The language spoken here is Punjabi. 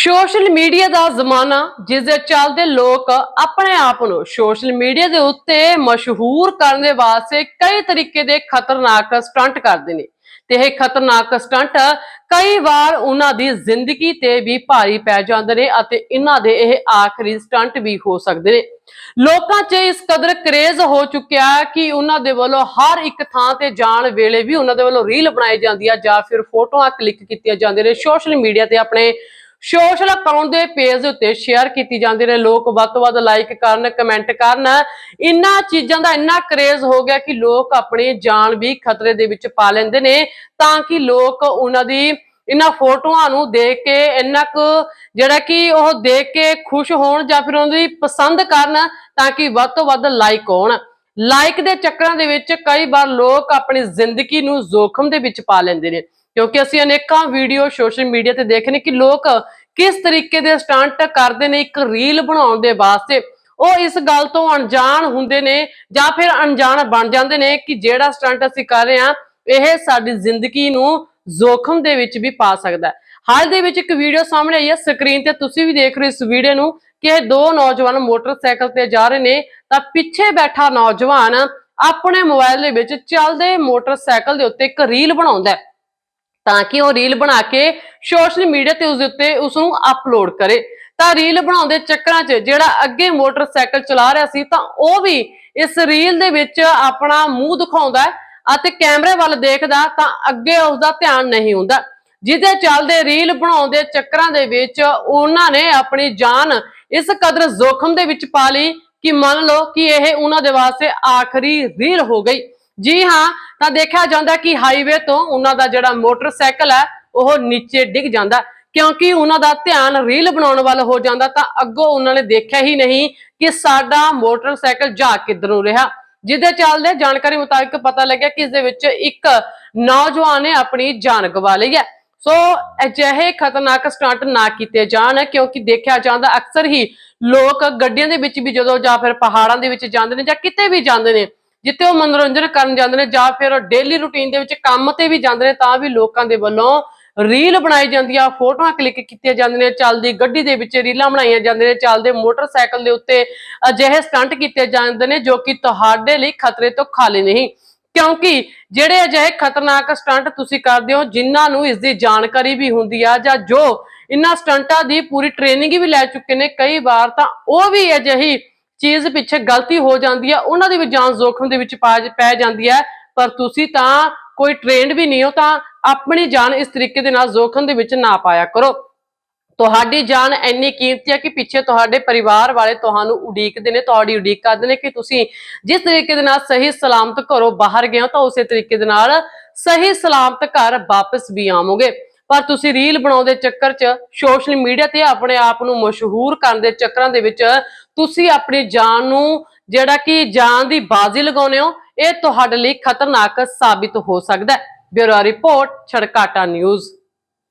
ਸੋਸ਼ਲ ਮੀਡੀਆ ਦਾ ਜ਼ਮਾਨਾ, ਜਿਸ ਦੇ ਚੱਲਦੇ ਲੋਕ ਆਪਣੇ ਆਪ ਨੂੰ ਸੋਸ਼ਲ ਮੀਡੀਆ ਦੇ ਉੱਤੇ ਮਸ਼ਹੂਰ ਕਰਨ ਦੇ ਵਾਸਤੇ ਕਈ ਤਰੀਕੇ ਦੇ ਖਤਰਨਾਕ ਸਟੰਟ ਕਰਦੇ ਨੇ। ਤੇ ਇਹ ਖਤਰਨਾਕ ਸਟੰਟ ਕਈ ਵਾਰ ਉਹਨਾਂ ਦੀ ਜ਼ਿੰਦਗੀ ਤੇ ਵੀ ਭਾਰੀ ਪੈ ਜਾਂਦੇ ਨੇ ਅਤੇ ਇਹਨਾਂ ਦੇ ਇਹ ਆਖਰੀ ਸਟੰਟ ਵੀ ਹੋ ਸਕਦੇ ਨੇ। ਲੋਕਾਂ 'ਚ ਇਸ ਕਦਰ ਕਰੇਜ਼ ਹੋ ਚੁੱਕਿਆ ਕਿ ਉਹਨਾਂ ਦੇ ਵੱਲੋਂ ਹਰ ਇੱਕ ਥਾਂ ਤੇ ਜਾਣ ਵੇਲੇ ਵੀ ਉਹਨਾਂ ਦੇ ਵੱਲੋਂ ਰੀਲ ਬਣਾਈ ਜਾਂਦੀ ਆ ਜਾਂ ਫਿਰ ਫੋਟੋਆਂ ਕਲਿੱਕ ਕੀਤੀਆਂ ਜਾਂਦੀਆਂ ਨੇ। ਸੋਸ਼ਲ ਮੀਡੀਆ ਤੇ ਆਪਣੇ ਸੋਸ਼ਲ ਅਕਾਊਂਟ ਦੇ ਪੇਜ ਦੇ ਉੱਤੇ ਸ਼ੇਅਰ ਕੀਤੀ ਜਾਂਦੇ ਨੇ। ਲੋਕ ਵੱਧ ਤੋਂ ਵੱਧ ਲਾਈਕ ਕਰਨ ਕਮੈਂਟ ਕਰਨ। ਇੰਨਾ ਚੀਜ਼ਾਂ ਦਾ ਇੰਨਾ ਕਰੇਜ਼ ਹੋ ਗਿਆ ਕਿ ਲੋਕ ਆਪਣੀ ਜਾਨ ਵੀ ਖਤਰੇ ਦੇ ਵਿੱਚ ਪਾ ਲੈਂਦੇ ਨੇ, ਤਾਂ ਕਿ ਲੋਕ ਉਹਨਾਂ ਦੀ ਇਹਨਾਂ ਫੋਟੋਆਂ ਨੂੰ ਦੇਖ ਕੇ ਇੰਨਾ ਕੁ ਜਿਹੜਾ ਕਿ ਉਹ ਦੇਖ ਕੇ ਖੁਸ਼ ਹੋਣ ਜਾਂ ਫਿਰ ਉਹਨਾਂ ਦੀ ਪਸੰਦ ਕਰਨ, ਤਾਂ ਕਿ ਵੱਧ ਤੋਂ ਵੱਧ ਲਾਈਕ ਹੋਣ। ਲਾਈਕ ਦੇ ਚੱਕਰਾਂ ਦੇ ਵਿੱਚ ਕਈ ਵਾਰ ਲੋਕ ਆਪਣੀ ਜ਼ਿੰਦਗੀ ਨੂੰ ਜ਼ੋਖਮ ਦੇ ਵਿੱਚ ਪਾ ਲੈਂਦੇ ਨੇ। ਕਿਉਂਕਿ ਅਸੀਂ ਅਨੇਕਾਂ ਵੀਡੀਓ ਸੋਸ਼ਲ ਮੀਡੀਆ ਤੇ ਦੇਖੇ ਕਿ ਲੋਕ ਕਿਸ ਤਰੀਕੇ ਦੇ ਸਟੰਟ ਕਰਦੇ ਨੇ, ਇੱਕ ਰੀਲ ਬਣਾਉਣ ਦੇ ਵਾਸਤੇ। ਉਹ ਇਸ ਗੱਲ ਤੋਂ ਅਣਜਾਣ ਹੁੰਦੇ ਨੇ ਜਾਂ ਫਿਰ ਅਣਜਾਣ ਬਣ ਜਾਂਦੇ ਨੇ ਕਿ ਜਿਹੜਾ ਸਟੰਟ ਅਸੀਂ ਕਰ ਰਹੇ ਹਾਂ, ਇਹ ਸਾਡੀ ਜ਼ਿੰਦਗੀ ਨੂੰ ਜ਼ੋਖਮ ਦੇ ਵਿੱਚ ਵੀ ਪਾ ਸਕਦਾ ਹੈ। ਹਾਲ ਦੇ ਵਿੱਚ ਇੱਕ ਵੀਡੀਓ ਸਾਹਮਣੇ ਆਈ ਹੈ ਸਕਰੀਨ ਤੇ ਤੁਸੀਂ ਵੀ ਦੇਖ ਰਹੇ ਹੋ ਇਸ ਵੀਡੀਓ ਨੂੰ ਕਿ ਇਹ ਦੋ ਨੌਜਵਾਨ ਮੋਟਰਸਾਈਕਲ ਤੇ ਜਾ ਰਹੇ ਨੇ, ਤਾਂ ਪਿੱਛੇ ਬੈਠਾ ਨੌਜਵਾਨ ਆਪਣੇ ਮੋਬਾਈਲ ਦੇ ਵਿੱਚ ਚੱਲਦੇ ਮੋਟਰਸਾਈਕਲ ਦੇ ਉੱਤੇ ਇੱਕ ਰੀਲ ਬਣਾਉਂਦਾ ਹੈ। ਤਾਂ ਕਿ ਉਹ ਰੀਲ ਬਣਾ ਕੇ ਸੋਸ਼ਲ ਮੀਡੀਆ ਤੇ ਉਸ ਦੇ ਉੱਤੇ ਉਸ ਨੂੰ ਅਪਲੋਡ ਕਰੇ। ਤਾਂ ਰੀਲ ਬਣਾਉਣ ਦੇ ਚੱਕਰਾਂ 'ਚ ਜਿਹੜਾ ਅੱਗੇ ਮੋਟਰਸਾਈਕਲ ਚਲਾ ਰਿਹਾ ਸੀ ਤਾਂ ਉਹ ਵੀ ਇਸ ਰੀਲ ਦੇ ਵਿੱਚ ਆਪਣਾ ਮੂੰਹ ਦਿਖਾਉਂਦਾ ਅਤੇ ਕੈਮਰੇ ਵੱਲ ਦੇਖਦਾ ਤਾਂ ਅੱਗੇ ਉਸ ਦਾ ਧਿਆਨ ਨਹੀਂ ਹੁੰਦਾ। ਜਿਹਦੇ ਚੱਲਦੇ ਰੀਲ ਬਣਾਉਣ ਦੇ ਚੱਕਰਾਂ ਦੇ ਵਿੱਚ ਉਹਨਾਂ ਨੇ ਆਪਣੀ ਜਾਨ ਇਸ ਕਦਰ ਜ਼ੋਖਮ ਦੇ ਵਿੱਚ ਪਾ ਲਈ ਕਿ ਮੰਨ ਲਓ ਕਿ ਇਹ ਉਹਨਾਂ ਦੇ ਵਾਸਤੇ ਆਖਰੀ ਰੀਲ ਹੋ ਗਈ। ਜੀ ਹਾਂ, ਤਾਂ ਦੇਖਿਆ ਜਾਂਦਾ ਕਿ ਹਾਈਵੇ ਤੋਂ ਉਹਨਾਂ ਦਾ ਜਿਹੜਾ ਮੋਟਰਸਾਈਕਲ ਹੈ, ਉਹ ਨੀਚੇ ਡਿੱਗ ਜਾਂਦਾ। ਕਿਉਂਕਿ ਉਹਨਾਂ ਦਾ ਧਿਆਨ ਰੀਲ ਬਣਾਉਣ ਵੱਲ ਹੋ ਜਾਂਦਾ, ਤਾਂ ਅੱਗੋਂ ਉਹਨਾਂ ਨੇ ਦੇਖਿਆ ਹੀ ਨਹੀਂ ਕਿ ਸਾਡਾ ਮੋਟਰਸਾਈਕਲ ਜਾ ਕਿੱਧਰ ਨੂੰ ਰਿਹਾ। ਜਿਹਦੇ ਚੱਲਦੇ ਜਾਣਕਾਰੀ ਮੁਤਾਬਕ ਪਤਾ ਲੱਗਿਆ ਕਿ ਇਸ ਦੇ ਵਿੱਚ ਇੱਕ ਨੌਜਵਾਨ ਨੇ ਆਪਣੀ ਜਾਨ ਗਵਾ ਲਈ ਹੈ। ਸੋ ਅਜਿਹੇ ਖਤਰਨਾਕ ਸਟੰਟ ਨਾ ਕੀਤੇ ਜਾਣ, ਕਿਉਂਕਿ ਦੇਖਿਆ ਜਾਂਦਾ ਅਕਸਰ ਹੀ ਲੋਕ ਗੱਡੀਆਂ ਦੇ ਵਿੱਚ ਵੀ ਜਦੋਂ ਜਾਂ ਫਿਰ ਪਹਾੜਾਂ ਦੇ ਵਿੱਚ ਜਾਂਦੇ ਨੇ ਜਾਂ ਕਿਤੇ ਵੀ ਜਾਂਦੇ ਨੇ ਜਿੱਥੇ ਉਹ ਮਨੋਰੰਜਨ ਕਰਨ ਜਾਂਦੇ ਨੇ ਜਾਂ ਫਿਰ ਡੇਲੀ ਰੁਟੀਨ ਦੇ ਵਿੱਚ ਕੰਮ ਤੇ ਵੀ ਜਾਂਦੇ ਨੇ ਤਾਂ ਵੀ ਲੋਕਾਂ ਦੇ ਵੱਲੋਂ ਰੀਲ ਬਣਾਈ ਜਾਂਦੀ ਆ ਫੋਟੋਆਂ ਕਲਿੱਕ ਕੀਤੀਆਂ ਜਾਂਦੀਆਂ ਨੇ, ਚੱਲਦੀ ਗੱਡੀ ਦੇ ਵਿੱਚ ਰੀਲਾਂ ਬਣਾਈਆਂ ਜਾਂਦੀਆਂ ਨੇ, ਚੱਲਦੇ ਮੋਟਰਸਾਈਕਲ ਦੇ ਉੱਤੇ ਅਜਿਹੇ ਸਟੰਟ ਕੀਤੇ ਜਾਂਦੇ ਨੇ ਜੋ ਕਿ ਤੁਹਾਡੇ ਲਈ ਖਤਰੇ ਤੋਂ ਖਾਲੀ ਨਹੀਂ। ਕਿਉਂਕਿ ਜਿਹੜੇ ਅਜਿਹੇ ਖਤਰਨਾਕ ਸਟੰਟ ਤੁਸੀਂ ਕਰਦੇ ਹੋ, ਜਿਨ੍ਹਾਂ ਨੂੰ ਇਸ ਦੀ ਜਾਣਕਾਰੀ ਵੀ ਹੁੰਦੀ ਆ ਜਾਂ ਜੋ ਇਨ੍ਹਾਂ ਸਟੰਟਾਂ ਦੀ ਪੂਰੀ ਟ੍ਰੇਨਿੰਗ ਵੀ ਲੈ ਚੁੱਕੇ ਨੇ, ਕਈ ਵਾਰ ਤਾਂ ਉਹ ਵੀ ਅਜਿਹੀ ਚੀਜ਼ ਪਿੱਛੇ ਗਲਤੀ ਹੋ ਜਾਂਦੀ ਆ, ਉਹਨਾਂ ਦੀ ਵੀ ਜਾਨ ਜ਼ੋਖਮ ਦੇ ਵਿੱਚ ਪਾ ਪੈ ਜਾਂਦੀ ਹੈ ਪਰ ਤੁਸੀਂ ਤਾਂ ਕੋਈ ਟ੍ਰੇਨਡ ਵੀ ਨਹੀਂ ਹੋ, ਤਾਂ ਆਪਣੀ ਜਾਨ ਇਸ ਤਰੀਕੇ ਦੇ ਨਾਲ ਜ਼ੋਖਮ ਦੇ ਵਿੱਚ ਨਾ ਪਾਇਆ ਕਰੋ। ਤੁਹਾਡੀ ਜਾਨ ਇੰਨੀ ਕੀਮਤੀ ਹੈ ਕਿ ਪਿੱਛੇ ਤੁਹਾਡੇ ਪਰਿਵਾਰ ਵਾਲੇ ਤੁਹਾਨੂੰ ਉਡੀਕਦੇ ਨੇ, ਤੁਹਾਡੀ ਉਡੀਕ ਕਰਦੇ ਨੇ ਕਿ ਤੁਸੀਂ ਜਿਸ ਤਰੀਕੇ ਦੇ ਨਾਲ ਸਹੀ ਸਲਾਮਤ ਘਰੋਂ ਬਾਹਰ ਗਏ ਹੋ, ਤਾਂ ਉਸੇ ਤਰੀਕੇ ਦੇ ਨਾਲ ਸਹੀ ਸਲਾਮਤ ਘਰ ਵਾਪਸ ਵੀ ਆਵੋਗੇ। ਪਰ ਤੁਸੀਂ ਰੀਲ ਬਣਾਉਣ ਦੇ ਚੱਕਰ 'ਚ ਸੋਸ਼ਲ ਮੀਡੀਆ ਤੇ ਆਪਣੇ ਆਪ ਨੂੰ ਮਸ਼ਹੂਰ ਕਰਨ ਦੇ ਚੱਕਰਾਂ ਦੇ ਵਿੱਚ ਤੁਸੀਂ ਆਪਣੀ ਜਾਨ ਨੂੰ ਜਿਹੜਾ ਕਿ ਜਾਨ ਦੀ ਬਾਜ਼ੀ ਲਗਾਉਂਦੇ ਹੋ, ਇਹ ਤੁਹਾਡੇ ਲਈ ਖਤਰਨਾਕ ਸਾਬਿਤ ਹੋ ਸਕਦਾ ਹੈ। ਬਿਊਰੋ ਰਿਪੋਰਟ, ਛੜਕਾਟਾ ਨਿਊਜ਼।